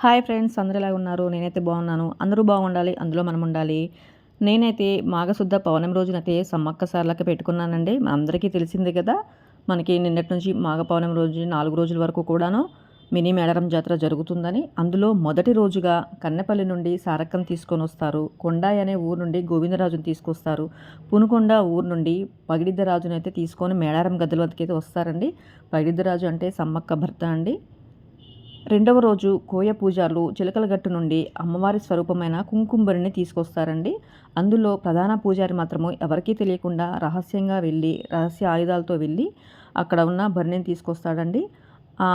Hi friends అందరూ ఎలా ఉన్నారు? నేనైతే బాగున్నాను. అందరూ బాగుండాలి అందులో మనం ఉండాలి. నేనైతే మాఘశుద్ధ పౌర్ణమి రోజునైతే సమ్మక్క సార్లకి పెట్టుకున్నానండి. అందరికీ తెలిసిందే కదా మనకి నిన్నటి నుంచి మాఘ పౌర్ణమి రోజు నాలుగు రోజుల వరకు కూడాను మినీ మేడారం జాతర జరుగుతుందని. అందులో మొదటి రోజుగా కన్నెపల్లి నుండి సారక్కం తీసుకొని వస్తారు. కొండాయి అనే ఊరు నుండి గోవిందరాజుని తీసుకొస్తారు. పునుకొండ ఊరు నుండి పగిడిద్దరాజునైతే అయితే తీసుకొని మేడారం గద్దెల వద్దకైతే వస్తారండి. పగిడిద్దరాజు అంటే సమ్మక్క భర్త అండి. రెండవ రోజు కోయ పూజారులు చిలకలగట్టు నుండి అమ్మవారి స్వరూపమైన కుంకుంబరిని తీసుకొస్తారండి. అందులో ప్రధాన పూజారి మాత్రము ఎవరికీ తెలియకుండా రహస్యంగా వెళ్ళి రహస్య ఆయుధాలతో వెళ్ళి అక్కడ ఉన్న బరిని తీసుకొస్తాడండి. ఆ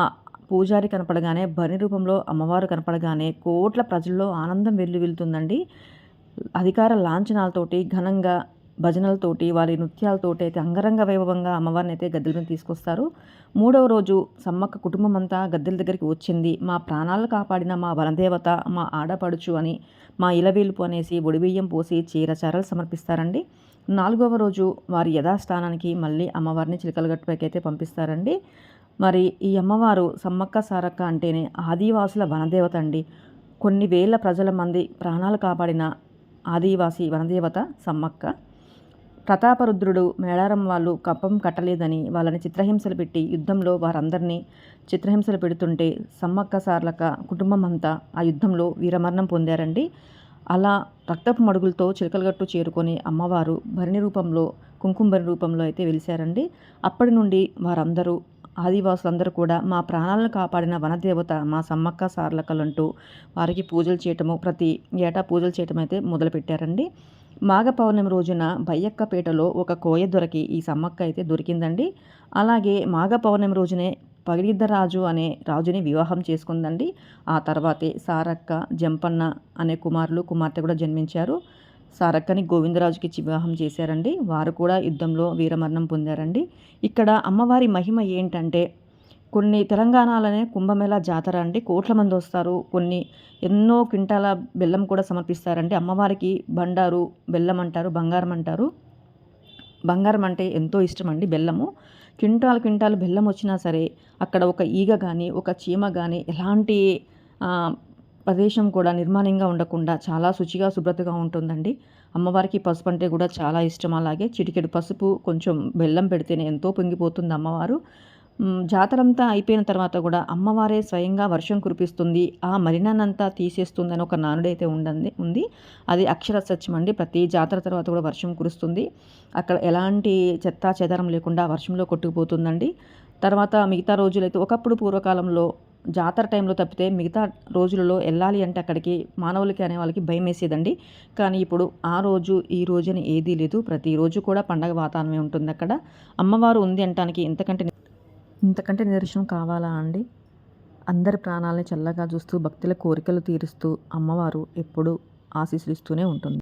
పూజారి కనపడగానే భరణి రూపంలో అమ్మవారు కనపడగానే కోట్ల ప్రజల్లో ఆనందం వెళ్ళి వెళ్తుందండి. అధికార లాంఛనాలతోటి ఘనంగా భజనలతోటి వారి నృత్యాలతోటి అయితే అంగరంగ వైభవంగా అమ్మవారిని అయితే గద్దెల మీద తీసుకొస్తారు. మూడవ రోజు సమ్మక్క కుటుంబం అంతా గద్దెల దగ్గరికి వచ్చింది. మా ప్రాణాలు కాపాడిన మా వనదేవత మా ఆడపడుచు అని మా ఇలవేలుపు అనేసి ఒడిబియ్యం పోసి చీరచారలు సమర్పిస్తారండి. నాలుగవ రోజు వారి యథాస్థానానికి మళ్ళీ అమ్మవారిని చిలకలగట్టుపైకి అయితే పంపిస్తారండి. మరి ఈ అమ్మవారు సమ్మక్క సారక్క అంటేనే ఆదివాసుల వనదేవత అండి. కొన్ని వేల ప్రజల మంది ప్రాణాలు కాపాడిన ఆదివాసి వనదేవత సమ్మక్క. ప్రతాపరుద్రుడు మేడారం వాళ్ళు కప్పం కట్టలేదని వాళ్ళని చిత్రహింసలు పెట్టి యుద్ధంలో వారందరినీ చిత్రహింసలు పెడుతుంటే సమ్మక్క సార్లక కుటుంబం అంతా ఆ యుద్ధంలో వీరమరణం పొందారండి. అలా రక్తపు మడుగులతో చిలకలగట్టు చేరుకొని అమ్మవారు భరణి రూపంలో కుంకుమభరి రూపంలో అయితే వెలిశారండి. అప్పటి నుండి వారందరూ ఆదివాసులందరూ కూడా మా ప్రాణాలను కాపాడిన వనదేవత మా సమ్మక్క సార్లకలంటూ వారికి పూజలు చేయటము ప్రతి ఏటా పూజలు చేయటం అయితే మొదలుపెట్టారండి. మాఘ పౌర్ణమి రోజున బయ్యక్కపేటలో ఒక కోయ దొరికి ఈ సమ్మక్క అయితే దొరికిందండి. అలాగే మాఘ పౌర్ణమి రోజునే పగిడిద్దరాజు అనే రాజుని వివాహం చేసుకుందండి. ఆ తర్వాతే సారక్క జంపన్న అనే కుమారులు కుమార్తె కూడా జన్మించారు. సారక్కని గోవిందరాజుకి వివాహం చేశారండి. వారు కూడా యుద్ధంలో వీరమరణం పొందారండి. ఇక్కడ అమ్మవారి మహిమ ఏంటంటే కొన్ని తెలంగాణలోనే కుంభమేళ జాతర అండి. కోట్ల మంది వస్తారు. కొన్ని ఎన్నో క్వింటాల బెల్లం కూడా సమర్పిస్తారండి. అమ్మవారికి బండారు బెల్లం అంటారు బంగారం అంటారు. బంగారం అంటే ఎంతో ఇష్టం అండి బెల్లము. క్వింటాల్ క్వింటాల్ బెల్లం వచ్చినా సరే అక్కడ ఒక ఈగ కానీ ఒక చీమ కానీ ఎలాంటి ప్రదేశం కూడా నిర్మాణంగా ఉండకుండా చాలా శుచిగా శుభ్రతగా ఉంటుందండి. అమ్మవారికి పసుపు అంటే కూడా చాలా ఇష్టం. అలాగే చిటికెడు పసుపు కొంచెం బెల్లం పెడితేనే ఎంతో పొంగిపోతుంది అమ్మవారు. జాతరంతా అయిపోయిన తర్వాత కూడా అమ్మవారే స్వయంగా వర్షం కురిపిస్తుంది. ఆ మలినాన్నంతా తీసేస్తుందని ఒక నానుడైతే ఉండండి ఉంది. అది అక్షర సత్యం అండి. ప్రతి జాతర తర్వాత కూడా వర్షం కురుస్తుంది. అక్కడ ఎలాంటి చెత్తా చెదారం లేకుండా వర్షంలో కొట్టుకుపోతుందండి. తర్వాత మిగతా రోజులైతే ఒకప్పుడు పూర్వకాలంలో జాతర టైంలో తప్పితే మిగతా రోజులలో వెళ్ళాలి అంటే అక్కడికి మానవులకి అనే వాళ్ళకి భయం వేసేదండి. కానీ ఇప్పుడు ఆ రోజు ఈ రోజుని ఏదీ లేదు. ప్రతిరోజు కూడా పండగ వాతావరణమే ఉంటుంది అక్కడ. అమ్మవారు ఉంది అంటానికి ఇంతకంటే ఇంతకంటే నిదర్శనం కావాలా అండి? అందరి ప్రాణాలని చల్లగా చూస్తూ భక్తుల కోరికలు తీరుస్తూ అమ్మవారు ఎప్పుడూ ఆశీస్సులిస్తూనే ఉంటుంది.